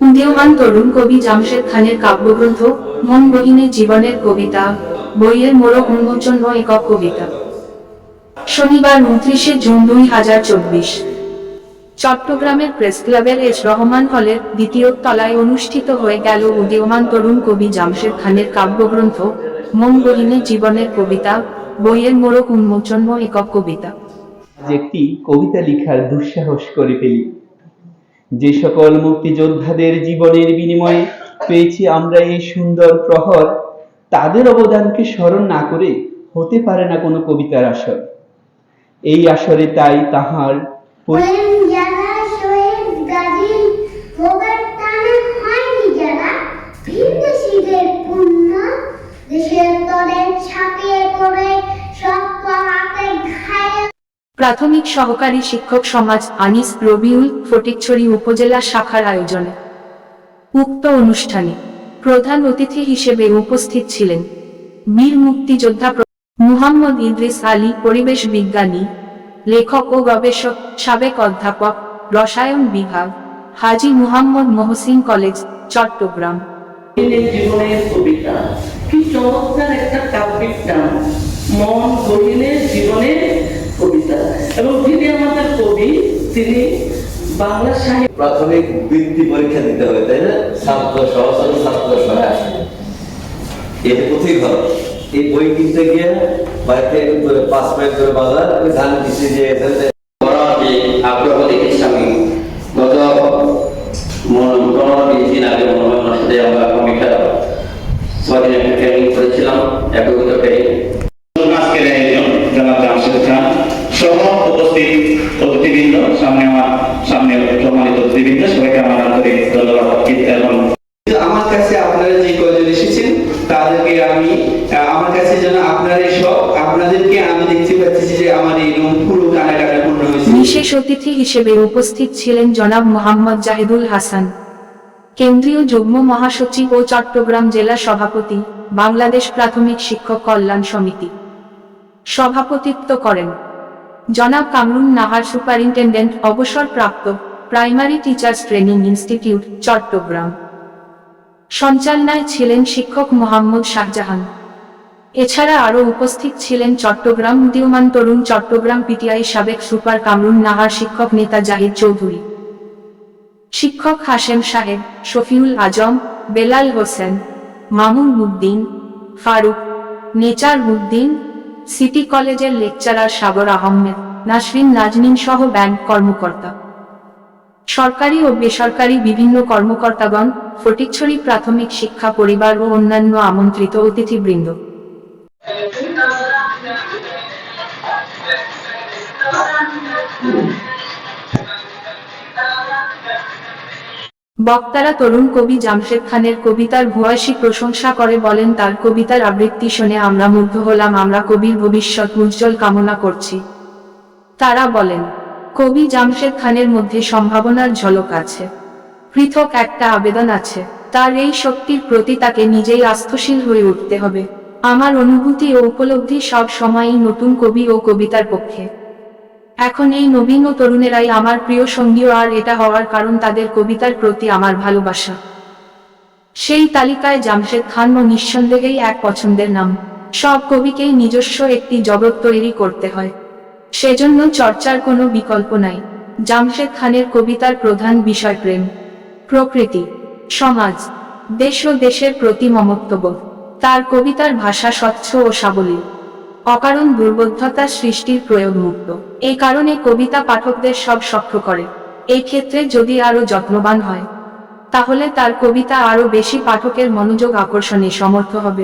উদীয়মান তরুণ কবি জামশেদ খানের কাব্যগ্রন্থ মন বহিনের জীবনের কবিতা, বইয়ের মোড়ক উন্মোচন একক কবিতা। শনিবার উনত্রিশে জুন দুই হাজার চব্বিশ। চট্টগ্রামের প্রেস ক্লাবের এস রহমান হলের দ্বিতীয় তলায় অনুষ্ঠিত হয়ে গেল উদীয়মান তরুণ কবি জামশেদ খানের কাব্যগ্রন্থ মন বহিনের জীবনের কবিতা, বইয়ের মোড়ক উন্মোচন একক কবিতা। একটি কবিতা লেখার দুঃসাহস করে ফেলি। যে সকল মুক্তিযোদ্ধাদের জীবনের বিনিময়ে পেয়েছি আমরা এই সুন্দর প্রহর, তাদের অবদানকে স্মরণ না করে হতে পারে না কোনো কবিতার আসর। এই আসরে তাই তাহার প্রাথমিক সহকারী শিক্ষক সমাজ আনিস রবিউল ফটিকছড়ি উপজেলা শাখার আয়োজনে। উক্ত অনুষ্ঠানে প্রধান অতিথি হিসেবে উপস্থিত ছিলেন বীর মুক্তিযোদ্ধা মুহাম্মদ ইদ্রিস আলী, পরিবেশ বিজ্ঞানী, লেখক ও গবেষক, সাবেক অধ্যাপক, রসায়ন বিভাগ, হাজি মুহাম্মদ মহসিন কলেজ, চট্টগ্রাম। জীবনের কবিতা। কি চমৎকার একটা কাব্যিক মন গহিনের জীবনের তিনি বাংলা সাহিত্য প্রাথমিক বৃত্তি পরীক্ষা দিতে হবে তাই না? ছাত্র সহচর ছাত্র সহায় এটা কোথায় ঘর এই বই কিনতে গিয়ে বাড়িতে করে পাঁচ মাইল করে বাজার আমি ধান কিনতে যে আগ্রহ দেখেছি আমি। গত পনেরো বিশ দিন আগে সাথে আমরা কমিটা ছদিন একটা ট্রেনিং করেছিলাম একত্রিত ট্রেনিং সহ উপস্থিত অতিথিবৃন্দ সামনে আমার সামনে সম্মানিত অতিথিবৃন্দ সবাইকে আমার আন্তরিক ধন্যবাদ এবং আমার কাছে আপনারা যে কয়জন এসেছেন তাদেরকে আমি আমার কাছে যেন আপনারা সব আপনাদেরকে আমি দেখতে পাচ্ছি যে আমার এই রুম পুরো কানা কানা পূর্ণ হয়েছে। বিশেষ অতিথি হিসেবে উপস্থিত ছিলেন জনাব মোহাম্মদ জাহিদুল হাসান। কেন্দ্রীয় যুগ্ম মহাসচিব ও চট্টগ্রাম জেলা সভাপতি বাংলাদেশ প্রাথমিক শিক্ষক কল্যাণ সমিতি। সভাপতিত্ব করেন। জনাব কামরুন নাহার সুপারিনটেন্ডেন্ট অবসরপ্রাপ্ত primary teachers training institute, Chattogram. সঞ্চালনায় ছিলেন শিক্ষক মোহাম্মদ শাহজাহান। এছাড়া আরও উপস্থিত ছিলেন চট্টগ্রাম উদীয়মান তরুণ চট্টগ্রাম পিটিআই সাবেক সুপার কামরুন নাহার শিক্ষক নেতা জাহিদ চৌধুরী। শিক্ষক হাশেম সাহেব, শফিউল আজম, বেলাল হোসেন মামুন উদ্দিন ফারুক নেচার উদ্দিন সিটি কলেজের লেকচারার সাগর আহমেদ, নাসরিন নাজনীন সহ ব্যাংক কর্মকর্তা। সরকারি ও বেসরকারি বিভিন্ন কর্মকর্তাগণ, ফটিকছড়ি প্রাথমিক শিক্ষা পরিবার ও অন্যান্য আমন্ত্রিত অতিথিবৃন্দ। বক্তারা তরুণ কবি জামশেদ খানের কবিতার ভূয়সী প্রশংসা করে বলেন, তার কবিতার আবৃত্তি শুনে আমরা মুগ্ধ হলাম, আমরা কবির ভবিষ্যৎ উজ্জ্বল কামনা করছি। তারা বলেন, কবি জামশেদ খানের মধ্যে সম্ভাবনার ঝলক আছে। পৃথক একটা আবেদন আছে। তার এই শক্তির প্রতি তাকে নিজেই আস্থশীল হয়ে উঠতে হবে। আমার অনুভূতি ও উপলব্ধি সব সময়ই নতুন কবি ও কবিতার পক্ষে। এখন এই নবীন ও তরুণেরাই আমার প্রিয় সঙ্গীও আর এটা হওয়ার কারণ তাদের কবিতার প্রতি আমার ভালোবাসা। সেই তালিকায় জামশেদ খান ও নিঃসন্দেহেই এক পছন্দের নাম। সব কবিকেই নিজস্ব একটি জগৎ তৈরি করতে হয়। সেজন্য চর্চার কোনো বিকল্প নাই। জামশেদ খানের কবিতার প্রধান বিষয় প্রেম। প্রকৃতি, সমাজ, দেশ ও দেশের প্রতি মমত্ববোধ। তার কবিতার ভাষা স্বচ্ছ ও সাবলীল। অকারণ দুর্বোধ্যতা সৃষ্টির প্রয়োগ মুক্ত। এই কারণে কবিতা পাঠকদের সব শক্ত করে। এই ক্ষেত্রে যদি আরও যত্নবান হয়, তাহলে তার কবিতা আরও বেশি পাঠকের মনোযোগ আকর্ষণে সমর্থ হবে।